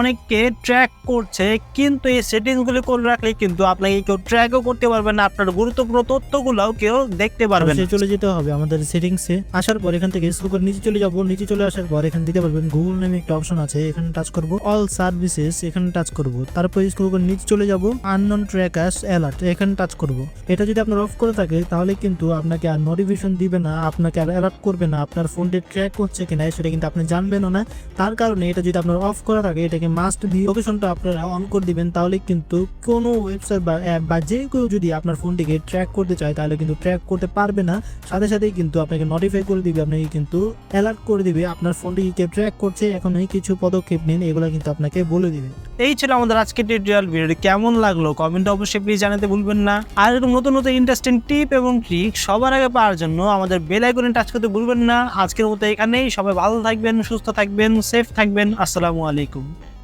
অনেককে ট্র্যাক করছে, কিন্তু এই সেটিংসগুলি করে রাখলে কিন্তু আপনাকে কেউ ট্র্যাকও করতে পারবে না, আপনার গুরুত্বপূর্ণ তথ্যগুলোও কেউ দেখতে পারবে না। চলে যেতে হবে আমাদের সেটিংসে আসার পর এখান থেকে স্ক্রল করে নিচে চলে যাব। নিচে চলে আসার পর এখানে দিতে পারবেন গুগল নামে একটা অপশন আছে। এখানে টাচ করব। অল সার্ভিসেস এখানে টাচ করব। তারপর স্ক্রল করে নিচে চলে যাব। আননোন ট্র্যাকার্স অ্যালার্ট এখানে টাচ করব। এটা যদি আপনার অফ করে থাকে, তাহলে কিন্তু আপনাকে আর নোটিফিকেশন দিবে না, আপনাকে আর অ্যালার্ট করবে না। আপনার ফোনটি ট্র্যাক করছে কিনা, সেটা কিন্তু আপনি জানবেনও না। তার কারণে এটা যদি আপনার অফ করা থাকে এটাকে মাস্ট দিয়ে অপশনটা আপনারা অন করে দিবেন, তাহলে কিন্তু কোনো ওয়েবসাইট বা অ্যাপ বা যে কেউ যদি আপনার ফোনটিকে ট্র্যাক করতে চায়, তাহলে কিন্তু ট্র্যাক করতে পারবে না। সাথে সাথেই কিন্তু আপনাকে নোটিফাই করে দিবে, আপনাকে কিন্তু অ্যালার্ট করে দিবে, আপনার ফোনটিকে ট্র্যাক করছে এখন এই কিছু পদক্ষেপ নিন, এগুলো কিন্তু আপনাকে বলে দিবে। এই ছিল আমাদের আজকের টিউটোরিয়াল ভিডিওটি কেমন লাগল কমেন্ট অবশ্যই প্লিজ জানাতে ভুলবেন না। আর এরকম নতুন নতুন ইন্টারেস্টিং টিপ এবং ট্রিক সবার আগে পাওয়ার জন্য আমাদের বেল আইকনে টাচ করতে ভুলবেন না। আজকের মতো এখানেই সবাই ভালো থাকবেন, সুস্থ থাকবেন সেফ থাকবেন। আসসালামু আলাইকুম।